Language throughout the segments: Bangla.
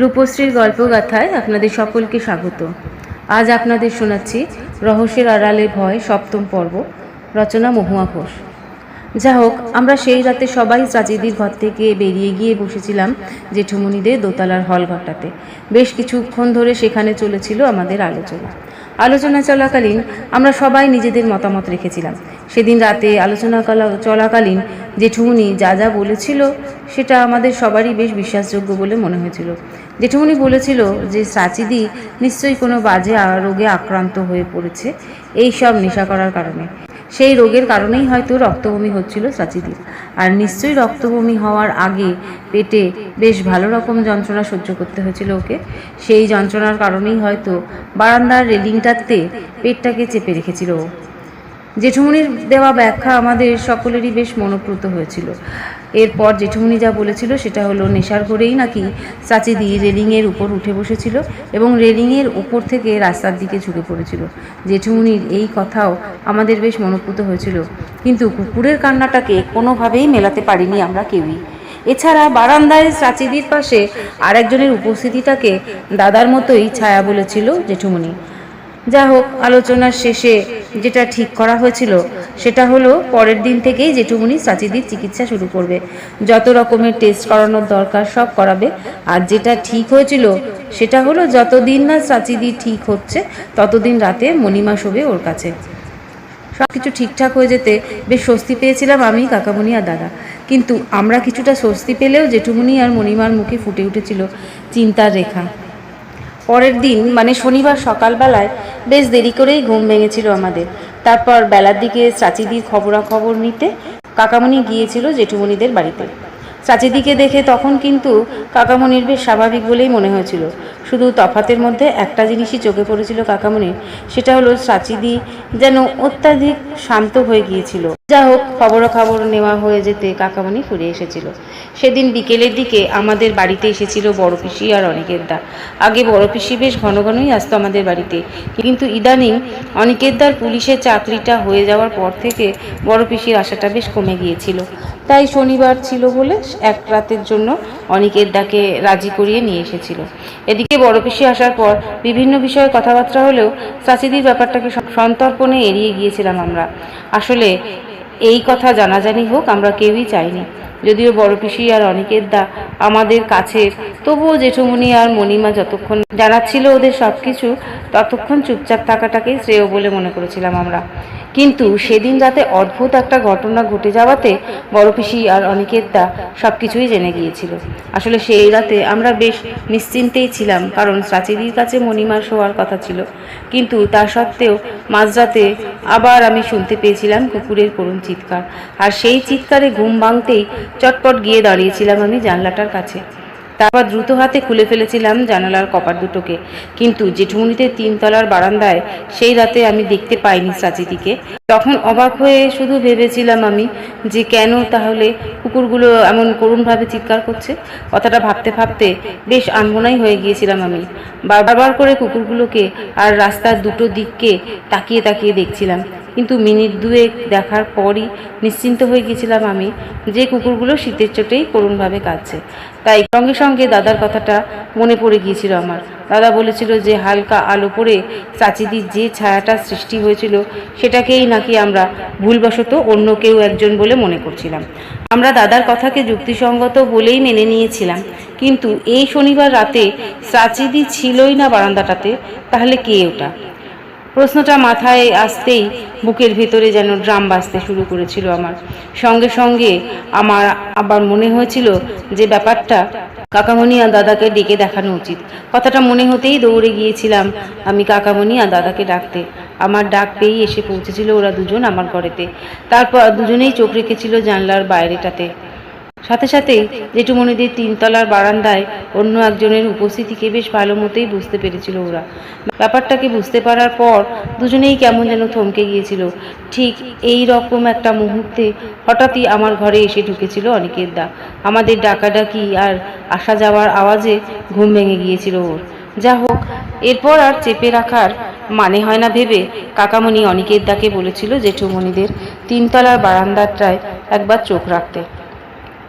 রূপশ্রীর গল্পগাথায় আপনাদের সকলকে স্বাগত। আজ আপনাদের শোনাচ্ছি রহস্যের আড়ালে ভয় সপ্তম পর্ব, রচনা মহুয়া ঘোষ। যা হোক আমরা সেই রাতে সবাই চাচিদির ঘর থেকে বেরিয়ে গিয়ে বসেছিলাম জেঠুমনিদের দোতলার হল ঘটাতে বেশ কিছুক্ষণ ধরে সেখানে চলেছিল আমাদের আলোচনা। আলোচনা চলাকালীন আমরা সবাই নিজেদের মতামত রেখেছিলাম। সেদিন রাতে আলোচনা কলা- চলাকালীন জেঠুমনি যা যা বলেছিল, সেটা আমাদের সবারই বেশ বিশ্বাসযোগ্য বলে মনে হয়েছিল। জেঠুমনি বলেছিল যে সাচিদি নিশ্চয়ই কোনো বাজে রোগে আক্রান্ত হয়ে পড়েছে। এই সব নেশা করার কারণে। সেই রোগের কারণেই হয়তো রক্তবমি হচ্ছিল সাচিদির। আর নিশ্চয়ই রক্তবমি হওয়ার আগে পেটে বেশ ভালো রকম যন্ত্রণা সহ্য করতে হয়েছিল ওকে। সেই যন্ত্রণার কারণেই হয়তো বারান্দার রেলিংটাতে পেটটাকে চেপে রেখেছিল ও। জেঠুমনির দেওয়া ব্যাখ্যা আমাদের সকলেরই বেশ মনোপ্রুত হয়েছিল। এরপর জেঠুমনি যা বলেছিল সেটা হলো, নেশার ঘরেই নাকি চাচিদি রেলিংয়ের উপর উঠে বসেছিল এবং রেলিংয়ের উপর থেকে রাস্তার দিকে ঝুঁকে পড়েছিল। জেঠুমনির এই কথাও আমাদের বেশ মনোপ্রুত হয়েছিল। কিন্তু কুকুরের কান্নাটাকে কোনোভাবেই মেলাতে পারিনি আমরা কেউই। এছাড়া বারান্দায় চাচিদির পাশে আরেকজনের উপস্থিতিটাকে দাদার মতোই ছায়া বলেছিল জেঠুমনি যা হোক, আলোচনার শেষে যেটা ঠিক করা হয়েছিল সেটা হলো পরের দিন থেকেই জেঠুমনি চাচিদির চিকিৎসা শুরু করবে। যত রকমের টেস্ট করানোর দরকার সব করাবে। আর যেটা ঠিক হয়েছিল, সেটা হলো যতদিন না চাচিদি ঠিক হচ্ছে, ততদিন রাতে মণিমা শোবে ওর কাছে। সব কিছু ঠিকঠাক হয়ে যেতে বেশ স্বস্তি পেয়েছিলাম আমি, কাকামণি আর দাদা। কিন্তু আমরা কিছুটা স্বস্তি পেলেও জেঠুমনি আর মণিমার মুখে ফুটে উঠেছিল চিন্তার রেখা। পরের দিন মানে শনিবার সকালবেলায় বেশ দেরি করেই ঘুম ভেঙেছিল আমাদের। তারপর বেলার দিকে চাচিদির খবরাখবর নিতে কাকামণি গিয়েছিল জেঠুমণিদের বাড়িতে। চাচিদিকে দেখে তখন কিন্তু কাকামণির বেশ স্বাভাবিক বলেই মনে হয়েছিল। শুধু তফাতের মধ্যে একটা জিনিসই চোখে পড়েছিল কাকামণির, সেটা হলো চাচিদি যেন অত্যাধিক শান্ত হয়ে গিয়েছিল। যা হোক খবরাখবর নেওয়া হয়ে যেতে কাকামণি ফিরে এসেছিল। সেদিন বিকেলের দিকে আমাদের বাড়িতে এসেছিল বড় পিসি আর অনিকের দা। আগে বড় পিসি বেশ ঘন ঘনই আসতো আমাদের বাড়িতে। কিন্তু ইদানিং অনিকের দার পুলিশের চাকরিটা হয়ে যাওয়ার পর থেকে বড় পিসির আশাটা বেশ কমে গিয়েছিল। তাই শনিবার ছিল বলে এক রাতের জন্য অনিকের দাকে রাজি করিয়ে নিয়ে এসেছিল। এদিকে বড় পিসি আসার পর বিভিন্ন বিষয়ে কথাবার্তা হলেও চাচিদির ব্যাপারটাকে সন্তর্পণে এড়িয়ে গিয়েছিলাম আমরা। আসলে এই কথা জানাজানি হোক, আমরা কেউই চাইনি। যদিও বড় পিসি আর অনিকের দা আমাদের কাছের, তবুও জেঠুমনি আর মণিমা যতক্ষণ জানাচ্ছিল ওদের সব কিছু ততক্ষণ চুপচাপ থাকাটাকেই শ্রেয় বলে মনে করেছিলাম আমরা। কিন্তু সেদিন রাতে অদ্ভুত একটা ঘটনা ঘটে যাওয়াতে বড় পিসি আর অনিকের দা সব কিছুই জেনে গিয়েছিল। আসলে সেই রাতে আমরা বেশ নিশ্চিন্তেই ছিলাম, কারণ চাচিদির কাছে মণিমার শোয়ার কথা ছিল। কিন্তু তা সত্ত্বেও মাঝরাতে আবার আমি শুনতে পেয়েছিলাম কুকুরের করুণ চিৎকার। আর সেই চিৎকারে ঘুম ভাঙতেই চটপট গিয়ে দাঁড়িয়েছিলাম আমি জানলাটার কাছে। তারপর দ্রুত হাতে খুলে ফেলেছিলাম জানালার কপার দুটোকে। কিন্তু জেঠুমনিতে তিনতলার বারান্দায় সেই রাতে আমি দেখতে পাইনি চাচিদিকে তখন অবাক হয়ে শুধু ভেবেছিলাম আমি যে কেন তাহলে কুকুরগুলো এমন করুণভাবে চিৎকার করছে। কথাটা ভাবতে ভাবতে বেশ আনমনাই হয়ে গিয়েছিলাম আমি। বারবার করে কুকুরগুলোকে আর রাস্তার দুটো দিককে তাকিয়ে তাকিয়ে দেখছিলাম। কিন্তু মিনিট দুয়েক দেখার পরই নিশ্চিন্ত হয়ে গিয়েছিলাম আমি যে কুকুরগুলো শীতের চোটেই করুণভাবে কাঁদছে। তাই সঙ্গে সঙ্গে দাদার কথাটা মনে পড়ে গিয়েছিল আমার। দাদা বলেছিল যে হালকা আলো পড়ে চাচিদির যে ছায়াটা সৃষ্টি হয়েছিল সেটাকেই নাকি আমরা ভুলবশত অন্য কেউ একজন বলে মনে করছিলাম। আমরা দাদার কথাকে যুক্তিসঙ্গত বলেই মেনে নিয়েছিলাম। কিন্তু এই শনিবার রাতে চাচিদি ছিলই না বারান্দাটাতে, তাহলে কে ওটা? প্রশ্নটা মাথায় আসতেই বুকের ভেতরে যেন ড্রাম বাজতে শুরু করেছিল আমার। সঙ্গে সঙ্গে আমার আবার মনে হয়েছিল যে ব্যাপারটা কাকামণি আর দাদাকে ডেকে দেখানো উচিত। কথাটা মনে হতেই দৌড়ে গিয়েছিলাম আমি কাকামণি আর দাদাকে ডাকতে। আমার ডাক পেয়েই এসে পৌঁছেছিল ওরা দুজন আমার ঘরেতে। তারপর দুজনেই চোখ রেখেছিল জানলার বাইরেটাতে। সাথে সাথেই জেঠুমণিদের তিনতলার বারান্দায় অন্য একজনের উপস্থিতিকে বেশ ভালো মতোই বুঝতে পেরেছিল ওরা। ব্যাপারটাকে বুঝতে পারার পর দুজনেই কেমন যেন থমকে গিয়েছিল। ঠিক এই রকম একটা মুহূর্তে হঠাৎই আমার ঘরে এসে ঢুকেছিল অনিকের দা। আমাদের ডাকাডাকি আর আসা যাওয়ার আওয়াজে ঘুম ভেঙে গিয়েছিল ওর। যা হোক, এরপর আর চেপে রাখার মানে হয় না ভেবে কাকামণি অনিকের দাকে বলেছিল জেঠুমণিদের তিনতলার বারান্দাটায় একবার চোখ রাখতে।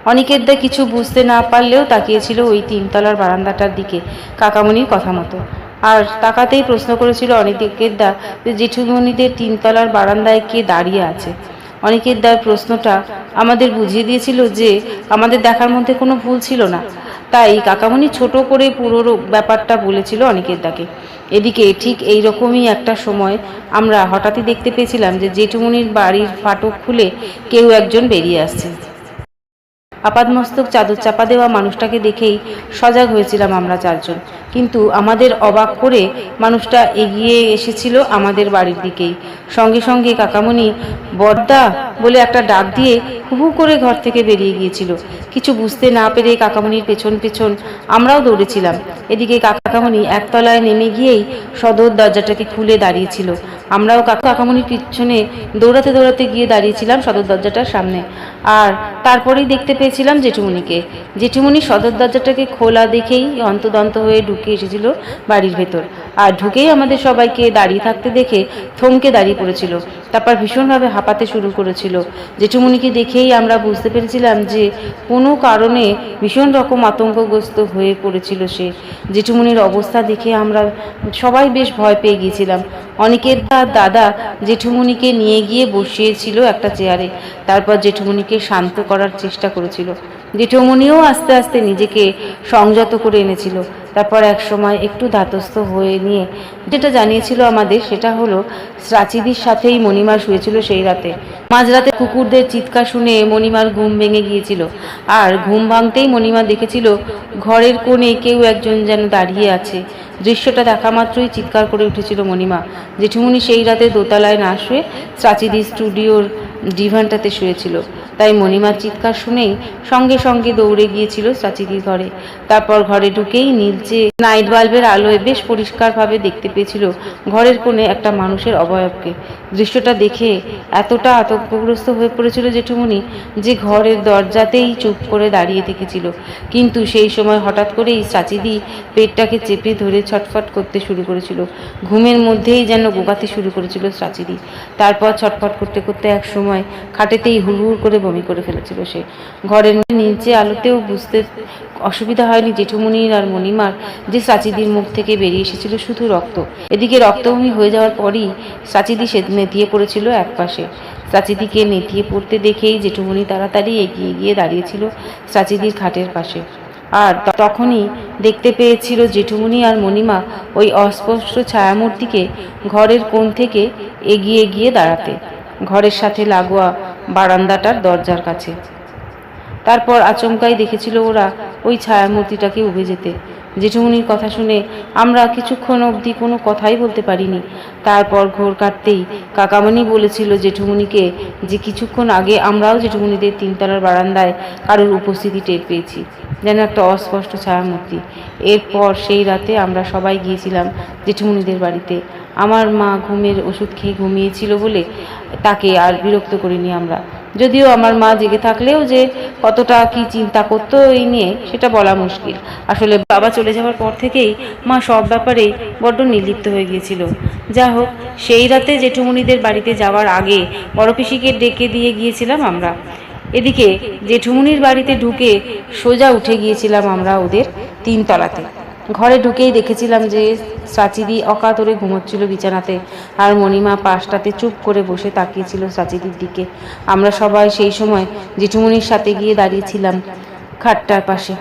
অনিকের দা কিছু বুঝতে না পারলেও তাকিয়েছিল ওই তিনতলার বারান্দাটার দিকে, কাকামণির কথা মতো। আর তাকাতেই প্রশ্ন করেছিল অনিকের দা জেঠুমণিদের তিনতলার বারান্দায় কে দাঁড়িয়ে আছে। অনিকের দার প্রশ্নটা আমাদের বুঝিয়ে দিয়েছিল যে আমাদের দেখার মধ্যে কোনো ভুল ছিল না। তাই কাকামণি ছোট করে পুরো ব্যাপারটা বলেছিল অনিকের দাকে এদিকে ঠিক এই রকমই একটা সময় আমরা হঠাৎই দেখতে পেয়েছিলাম যে জেঠুমনির বাড়ির ফাটক খুলে কেউ একজন বেরিয়ে আসছে। আপাদমস্তক চাদর চাপা দেওয়া মানুষটাকে দেখেই সজাগ হয়েছিলাম আমরা চারজন। কিন্তু আমাদের অবাক করে মানুষটা এগিয়ে এসেছিল আমাদের বাড়ির দিকেই। সঙ্গে সঙ্গে কাকামণি, বর্দা বলে একটা ডাক দিয়ে হু করে ঘর থেকে বেরিয়ে গিয়েছিল। কিছু বুঝতে না পেরে কাকামণির পেছন পেছন আমরাও দৌড়েছিলাম। এদিকে কাকামণি একতলায় নেমে গিয়েই সদর দরজাটাকে খুলে দাঁড়িয়েছিল। আমরাও কাকা, কাকামণির পিছনে দৌড়াতে দৌড়াতে গিয়ে দাঁড়িয়েছিলাম সদর দরজাটার সামনে। আর তারপরেই দেখতে পেয়েছিলাম জেঠুমণিকে। জেঠুমণি সদর দরজাটাকে খোলা দেখেই অন্তদন্ত হয়ে ঢুকে এসেছিল বাড়ির ভেতর। আর ঢুকেই আমাদের সবাইকে দাঁড়িয়ে থাকতে দেখে থমকে দাঁড়িয়ে পড়েছিল। তারপর ভীষণভাবে হাঁপাতে শুরু করেছিল। জেঠুমণিকে দেখেই আমরা বুঝতে পেরেছিলাম যে কোনো কারণে ভীষণ রকম আতঙ্কগ্রস্ত হয়ে পড়েছিল সে। জেঠুমণির অবস্থা দেখে আমরা সবাই বেশ ভয় পেয়ে গিয়েছিলাম। অনেকের দাদা জেঠুমণিকে নিয়ে গিয়ে বসিয়েছিল একটা চেয়ারে। তারপর জেঠুমণিকে শান্ত করার চেষ্টা করেছিল। জেঠুমণিও আস্তে আস্তে নিজেকে সংযত করে এনেছিল। তারপর এক সময় একটু ধাতস্থ হয়ে নিয়ে। যেটা জানিয়েছিল আমাদের সেটা হলো প্রাচীদির সাথেই মণিমা শুয়েছিল সেই রাতে। মাঝরাতে কুকুরদের চিৎকার শুনে মণিমার ঘুম ভেঙে গিয়েছিল। আর ঘুম ভাঙতেই মণিমা দেখেছিল, ঘরের কোণে কেউ একজন যেন দাঁড়িয়ে আছে। দৃশ্যটা দেখা মাত্রই চিৎকার করে উঠেছিল মণিমা। জেঠুমণি সেই রাতে দোতলায় না শুয়ে প্রাচীদি স্টুডিওর ডিভানটাতে শুয়েছিল। তাই মণিমার চিৎকার শুনেই সঙ্গে সঙ্গে দৌড়ে গিয়েছিল চাচিদির ঘরে। তারপর ঘরে ঢুকেই নীলচে নাইট বাল্বের আলোয় বেশ পরিষ্কারভাবে দেখতে পেয়েছিল ঘরের কোণে একটা মানুষের অবয়বকে। দৃশ্যটা দেখে এতটা আতঙ্কগ্রস্ত হয়ে পড়েছিল জেঠুমণি যে ঘরের দরজাতেই চুপ করে দাঁড়িয়ে থেকেছিল কিন্তু সেই সময় হঠাৎ করেই চাচিদি পেটটাকে চেপে ধরে ছটফট করতে শুরু করেছিল। ঘুমের মধ্যেই যেন গোগাতে শুরু করেছিল চাচিদি। তারপর ছটফট করতে করতে এক সময় খাটেতেই হুড়হুড় করে বমি করে ফেলেছিল সে। ঘরের নিচে আলোতেও বুঝতে অসুবিধা হয়নি জেঠুমনির আর মণিমার যে সাচিদির মুখ থেকে বেরিয়ে এসেছিল শুধু রক্ত। এদিকে রক্তভূমি হয়ে যাওয়ার পরই সাচিদি সে নেতিয়ে পড়েছিল একপাশে। সাচিদিকে নেতিয়ে পড়তে দেখেই জেঠুমনি তাড়াতাড়ি এগিয়ে গিয়ে দাঁড়িয়েছিল সাচিদির খাটের পাশে। আর তখনই দেখতে পেয়েছিল জেঠুমনি আর মণিমা ওই অস্পষ্ট ছায়ামূর্তিকে ঘরের কোণ থেকে এগিয়ে গিয়ে দাঁড়াতে। ঘরের সাথে লাগোয়া বারান্দাটার দরজার কাছে। তারপর আচমকাই দেখেছিল ওরা ওই ছায়ামূর্তিটাকে উবে যেতে। জেঠুমনির কথা শুনে আমরা কিছুক্ষণ অবধি কোনো কথাই বলতে পারিনি। তারপর ঘোর কাটতেই কাকামণি বলেছিল জেঠুমনিকে যে কিছুক্ষণ আগে আমরাও জেঠুমনিদের তিনতলার বারান্দায় কারোর উপস্থিতি টের পেয়েছি। যেন একটা অস্পষ্ট ছায়ামূর্তি। এরপর সেই রাতে আমরা সবাই গিয়েছিলাম জেঠুমনিদের বাড়িতে। আমার মা ঘুমের ওষুধ খেয়ে ঘুমিয়েছিল বলে তাকে আর বিরক্ত করিনি আমরা। যদিও আমার মা জেগে থাকলেও যে কতটা কি চিন্তা করতো এই নিয়ে সেটা বলা মুশকিল। আসলে বাবা চলে যাওয়ার পর থেকেই মা সব ব্যাপারেই বড্ড নির্লিপ্ত হয়ে গিয়েছিল। যা হোক, সেই রাতে জেঠুমনিদের বাড়িতে যাওয়ার আগে বড় পিসিকে ডেকে দিয়ে গিয়েছিলাম আমরা। এদিকে জেঠুমনির বাড়িতে ঢুকে সোজা উঠে গিয়েছিলাম আমরা ওদের তিনতলাতে। ঘরে ঢুকেই দেখেছিলাম যে সাচিদি অকাতরে ঘুমোচ্ছিল বিছানাতে আর মণিমা পাশটাতে চুপ করে বসে তাকিয়েছিল সাচিদির দিকে। আমরা সবাই সেই সময় জেঠুমনির সাথে গিয়ে দাঁড়িয়েছিলাম খাটটার পাশে।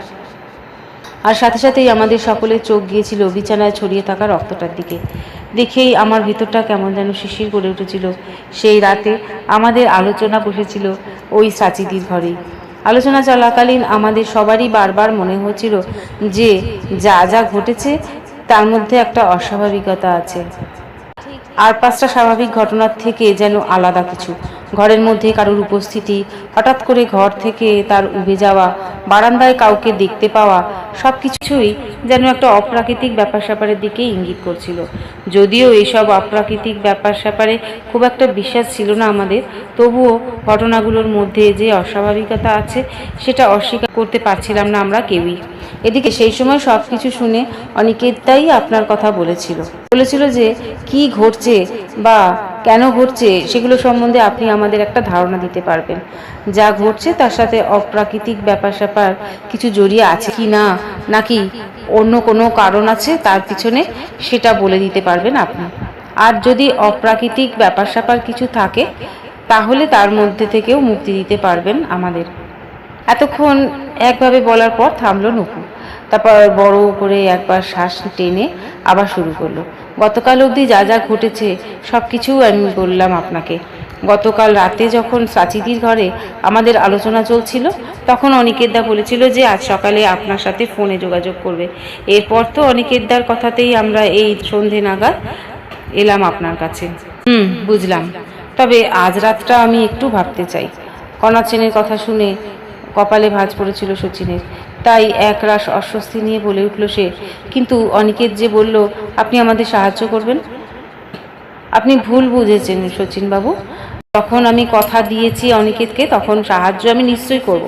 আর সাথে সাথেই আমাদের সকলের চোখ গিয়েছিল বিছানায় ছড়িয়ে থাকা রক্তটার দিকে। দেখেই আমার ভিতরটা কেমন যেন শিশির করে উঠেছিল। সেই রাতে আমাদের আলোচনা বসেছিল ওই সাচিদির ঘরেই। আলোচনা চলাকালীন আমাদের সবারই বারবার মনে হচ্ছিল যে যা যা ঘটেছে তার মধ্যে একটা অস্বাভাবিকতা আছে। আর পাঁচটা স্বাভাবিক ঘটনার থেকে যেন আলাদা কিছু। ঘরের মধ্যে কারোর উপস্থিতি, হঠাৎ করে ঘর থেকে তার উবে যাওয়া, বারান্দায় কাউকে দেখতে পাওয়া সব কিছুই যেন একটা অপ্রাকৃতিক ব্যাপার স্যাপারের দিকে ইঙ্গিত করছিল। যদিও এইসব অপ্রাকৃতিক ব্যাপার স্যাপারে খুব একটা বিশ্বাস ছিল না আমাদের, তবুও ঘটনাগুলোর মধ্যে যে অস্বাভাবিকতা আছে, সেটা অস্বীকার করতে পারছিলাম না আমরা কেউই। এদিকে সেই সময় সব কিছু শুনে অনিকেতাই আপনার কথা বলেছিল। বলেছিল যে, কি ঘটছে বা কেন ঘটছে সেগুলো সম্বন্ধে আপনি আমাদের একটা ধারণা দিতে পারবেন। যা ঘটছে তার সাথে অপ্রাকৃতিক ব্যাপার স্যাপার কিছু জড়িয়ে আছে কি না, নাকি অন্য কোনো কারণ আছে তার পিছনে, সেটা বলে দিতে পারবেন আপনি। আর যদি অপ্রাকৃতিক ব্যাপার স্যাপার কিছু থাকে, তাহলে তার মধ্যে থেকেও মুক্তি দিতে পারবেন আমাদের। এতক্ষণ একভাবে বলার পর থামলো নুপু তারপর বড় করে একবার শ্বাস টেনে আবার শুরু করল। গতকাল অবধি যা যা ঘটেছে সব কিছু আমি বললাম আপনাকে। গতকাল রাতে যখন সাচিদির ঘরে আমাদের আলোচনা চলছিল, তখন অনিকেতদা বলেছিল যে আজ সকালে আপনার সাথে ফোনে যোগাযোগ করবে। এরপর তো অনিকেতদার কথাতেই আমরা এই সন্ধে নাগাদ এলাম আপনার কাছে। হুম, বুঝলাম। তবে আজ রাতটা আমি একটু ভাবতে চাই। কণা সেনের কথা শুনে কপালে ভাঁজ পড়েছিল সচিনের। তাই এক রাস অস্বস্তি নিয়ে বলে উঠল সে, কিন্তু অনিকেত যে বলল, আপনি আমাদের সাহায্য করবেন? আপনি ভুল বুঝেছেন সচিনবাবু। তখন আমি কথা দিয়েছি অনিকেতকে, তখন সাহায্য আমি নিশ্চয়ই করব।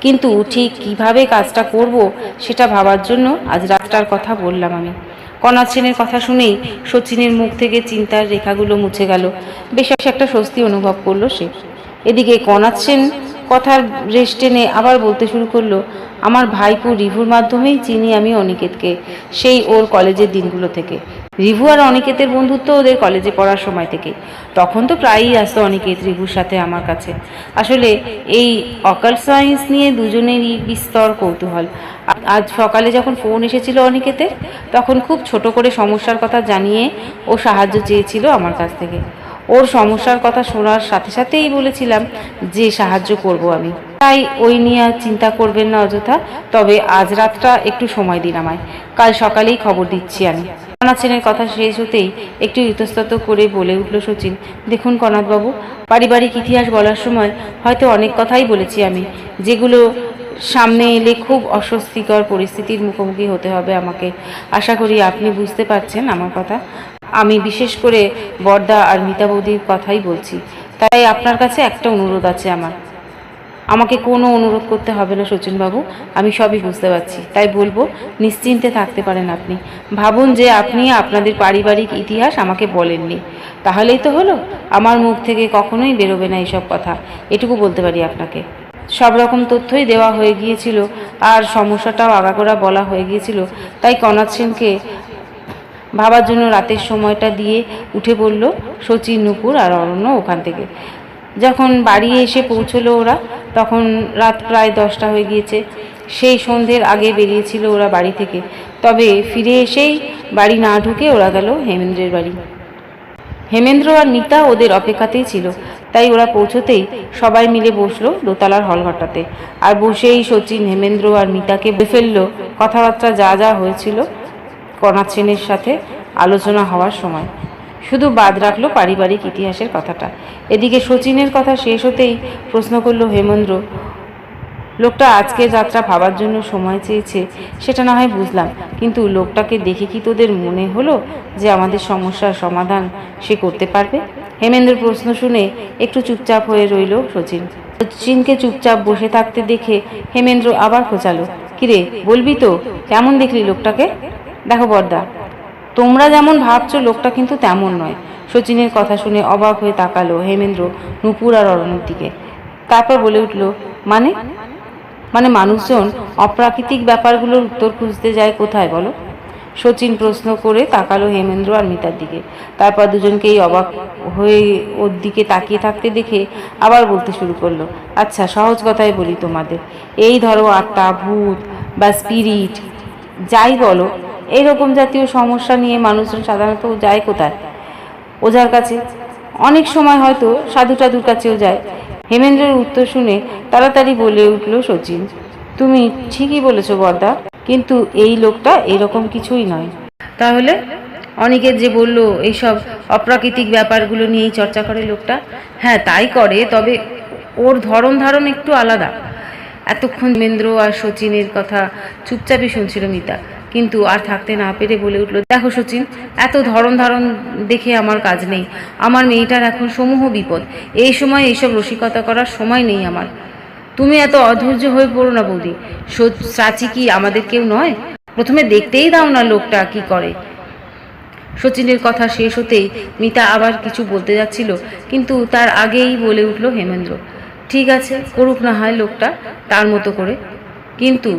কিন্তু ঠিক কীভাবে কাজটা করব, সেটা ভাবার জন্য আজ রাতটার কথা বললাম আমি। কনাথ সেনের কথা শুনেই সচিনের মুখ থেকে চিন্তার রেখাগুলো মুছে গেল। বেশ একটা স্বস্তি অনুভব করল সে। এদিকে কনাথ সেন কথার রেশ টেনে আবার বলতে শুরু করল, আমার ভাইপো রিভুর মাধ্যমেই চিনি আমি অনিকেতকে, সেই ওর কলেজের দিনগুলো থেকে। রিভু আর অনিকেতের বন্ধুত্ব ওদের কলেজে পড়ার সময় থেকে। তখন তো প্রায়ই আসতো অনিকেত রিভুর সাথে আমার কাছে। আসলে এই অকাল সায়েন্স নিয়ে দুজনেরই বিস্তর কৌতূহল। আজ সকালে যখন ফোন এসেছিল অনিকেতের, তখন খুব ছোট করে সমস্যার কথা জানিয়ে ও সাহায্য চেয়েছিল আমার কাছ থেকে। ওর সমস্যার কথা শোনার সাথে সাথেই বলেছিলাম যে সাহায্য করব আমি। তাই ওই নিয়ে আর চিন্তা করবেন না অযথা, তবে আজ রাতটা একটু সময় দিন আমায়। কাল সকালেই খবর দিচ্ছি আমি। কনাথ সেনের কথা শেষ হতেই একটু ইতস্তত করে বলে উঠল সচিন, দেখুন কনাথবাবু, পারিবারিক ইতিহাস বলার সময় হয়তো অনেক কথাই বলেছি আমি, যেগুলো সামনে এলে খুব অস্বস্তিকর পরিস্থিতির মুখোমুখি হতে হবে আমাকে। আশা করি আপনি বুঝতে পারছেন আমার কথা। আমি বিশেষ করে বর্দা আর মিতা বৌদির কথাই বলছি। তাই আপনার কাছে একটা অনুরোধ আছে আমার। আমাকে কোনো অনুরোধ করতে হবে না, সচিনবাবু। আমি সবই বুঝতে পারছি। তাই বলব, নিশ্চিন্তে থাকতে পারেন আপনি। ভাবুন যে আপনি আপনাদের পারিবারিক ইতিহাস আমাকে বলেননি। তাহলেই তো হলো। আমার মুখ থেকে কখনোই বেরোবে না এইসব কথা। এটুকু বলতে পারি আপনাকে। সব রকম তথ্যই দেওয়া হয়ে গিয়েছিল। আর সমস্যাটাও আগাগোড়া বলা হয়ে গিয়েছিল। তাই কনাথ সেনকে ভাবার জন্য রাতের সময়টা দিয়ে উঠে পড়ল শচীন, নুপুর আর অরণ্য ওখান থেকে। যখন বাড়ি এসে পৌঁছলো ওরা, তখন রাত প্রায় দশটা হয়ে গিয়েছে। সেই সন্ধ্যের আগে বেরিয়েছিল ওরা বাড়ি থেকে। তবে ফিরে এসেই বাড়ি না ঢুকে ওরা গেল হেমেন্দ্রের বাড়ি। হেমেন্দ্র আর মিতা ওদের অপেক্ষাতেই ছিল। তাই ওরা পৌঁছতেই সবাই মিলে বসল দোতলার হলঘরটাতে। আর বসেই শচীন, হেমেন্দ্র আর মিতাকে ফেলল কথাবার্তা যা যা হয়েছিল। কনাথ সেনের সাথে আলোচনা হওয়ার সময়। শুধু বাদ রাখল পারিবারিক ইতিহাসের কথাটা। এদিকে শচীনের কথা শেষ হতেই প্রশ্ন করল, হেমেন্দ্র, লোকটা আজকে যাত্রা ভাবার জন্য সময় চেয়েছে, সেটা না হয় বুঝলাম। কিন্তু লোকটাকে দেখে কি তোদের মনে হলো যে আমাদের সমস্যার সমাধান সে করতে পারবে? হেমেন্দ্র প্রশ্ন শুনে একটু চুপচাপ হয়ে রইল সচিন সচিনকে চুপচাপ বসে থাকতে দেখে হেমেন্দ্র আবার খোঁচালো, কিরে, বলবি তো, কেমন দেখলি লোকটাকে? দেখো বর্দা তোমরা যেমন ভাবছ, লোকটা কিন্তু তেমন নয়। সচিনের কথা শুনে অবাক হয়ে তাকালো হেমেন্দ্র নুপুর আর অরণ্যের দিকে। তারপর বলে উঠল মানে? মানে মানুষজন অপ্রাকৃতিক ব্যাপারগুলোর উত্তর খুঁজতে যায় কোথায় বলো? সচিন প্রশ্ন করে তাকালো হেমেন্দ্র আর মিতার দিকে। তারপর দুজনকেই অবাক হয়ে ওর দিকে তাকিয়ে থাকতে দেখে আবার বলতে শুরু করল আচ্ছা সহজ কথাই বলি তোমাদের। এই ধরো আত্মা, ভূত বা স্পিরিট যাই বলো এইরকম জাতীয় সমস্যা নিয়ে মানুষজন সাধারণত যায় কোথায়? ওঝার কাছে। অনেক সময় হয়তো সাধু টাধুর কাছেও যায়। হেমেন্দ্রের উত্তর শুনে তাড়াতাড়ি বলে উঠল সচিন, তুমি ঠিকই বলেছ বর্দা, কিন্তু এই লোকটা এরকম কিছুই নয়। তাহলে? অনেকের যে বলল, এইসব অপ্রাকৃতিক ব্যাপারগুলো নিয়েই চর্চা করে লোকটা? হ্যাঁ তাই করে, তবে ওর ধরন ধারণ একটু আলাদা। এতক্ষণ মেন্দ্র আর সচিনের কথা চুপচাপই শুনছিল মিতা। কিন্তু আর থাকতে না পেরে বলে উঠল, দেখো সচিন, এত ধরন ধারণ দেখে আমার কাজ নেই। আমার মেয়েটার এখন সমূহ বিপদ। এই সময় এইসব রসিকতা করার সময় নেই আমার। তুমি এত অধৈর্য হয়ে পড়ো না বৌদি। সাচি কি আমাদের কেউ নয়? প্রথমে দেখতেই দাও না লোকটা কি করে। সচিনের কথা শেষ হতেই মিতা আবার কিছু বলতে যাচ্ছিল, কিন্তু তার আগেই বলে উঠল হেমেন্দ্র, ঠিক আছে, করুক না হয় লোকটা, তার মতো করে। কিন্তু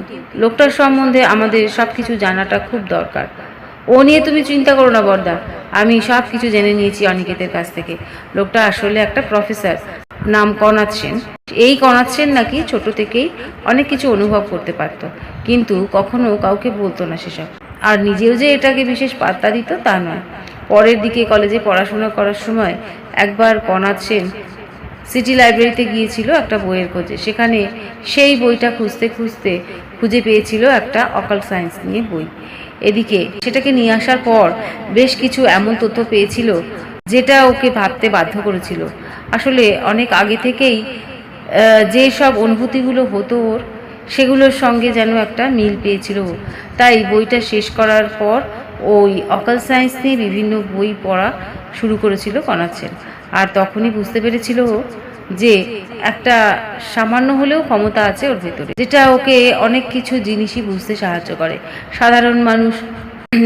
লোকটার সম্বন্ধে আমাদের সব কিছু জানাটা খুব দরকার। ও নিয়ে তুমি চিন্তা করো না, বর্দা। আমি সব কিছু জেনে নিয়েছি অনিকেতের কাছ থেকে। লোকটা আসলে একটা প্রফেসর, নাম কনাথ সেন। এই কনাথ সেন নাকি ছোট থেকেই অনেক কিছু অনুভব করতে পারত, কিন্তু কখনো কাউকে বলতো না সেসব। আর নিজেও যে এটাকে বিশেষ পাত্তা দিত তা নয়। পরের দিকে কলেজে পড়াশোনা করার সময় একবার কনাথ সেন সিটি লাইব্রেরিতে গিয়েছিল একটা বইয়ের খোঁজে। সেখানে সেই বইটা খুঁজতে খুঁজতে খুঁজে পেয়েছিল একটা অকাল সায়েন্স নিয়ে বই। এদিকে সেটাকে নিয়ে আসার পর বেশ কিছু এমন তথ্য পেয়েছিল যেটা ওকে ভাবতে বাধ্য করেছিল। আসলে অনেক আগে থেকেই যে সব অনুভূতিগুলো হতো ওর, সেগুলোর সঙ্গে যেন একটা মিল পেয়েছিল। তাই বইটা শেষ করার পর ওই অকাল সায়েন্স নিয়ে বিভিন্ন বই পড়া শুরু করেছিল কনাচ্ছেন আর তখনই বুঝতে পেরেছিল যে একটা সামান্য হলেও ক্ষমতা আছে ওর ভেতরে, যেটা ওকে অনেক কিছু জিনিসই বুঝতে সাহায্য করে। সাধারণ মানুষ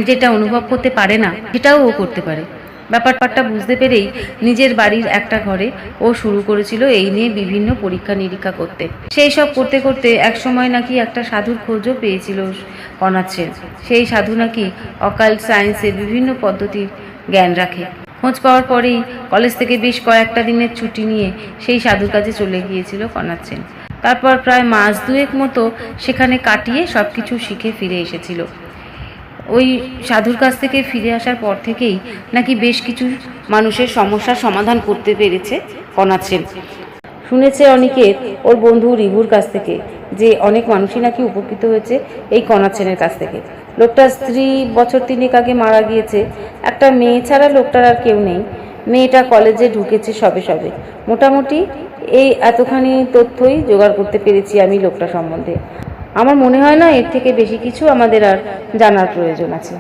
যেটা অনুভব করতে পারে না, সেটাও ও করতে পারে। ব্যাপারটা বুঝতে পেরেই নিজের বাড়ির একটা ঘরে ও শুরু করেছিল এই নিয়ে বিভিন্ন পরীক্ষা নিরীক্ষা করতে। সেই সব করতে করতে এক সময় নাকি একটা সাধুর খোঁজও পেয়েছিল কনাচ্ছে সেই সাধু নাকি অকাল সায়েন্সের বিভিন্ন পদ্ধতির জ্ঞান রাখে। খোঁজ পাওয়ার পরেই কলেজ থেকে বেশ কয়েকটা দিনের ছুটি নিয়ে সেই সাধুর কাছে চলে গিয়েছিল কনাচ্ছেন তারপর প্রায় মাস দুয়েক মতো সেখানে কাটিয়ে সব কিছু শিখে ফিরে এসেছিল। ওই সাধুর কাছ থেকে ফিরে আসার পর থেকেই নাকি বেশ কিছু মানুষের সমস্যার সমাধান করতে পেরেছে কনাচ্ছেন শুনেছে অনেকের ওর বন্ধু রিভুর কাছ থেকে যে অনেক মানুষই নাকি উপকৃত হয়েছে এই কনাচ্ছেনের কাছ থেকে। লোকটার স্ত্রী বছর তিনেক আগে মারা গিয়েছে। একটা মেয়ে ছাড়া লোকটার আর কেউ নেই। মেয়েটা কলেজে ঢুকেছে সবে সবে। মোটামুটি এই এতখানি তথ্যই জোগাড় করতে পেরেছি আমি লোকটা সম্বন্ধে। আমার মনে হয় না এর থেকে বেশি কিছু আমাদের আর জানার প্রয়োজন আছে।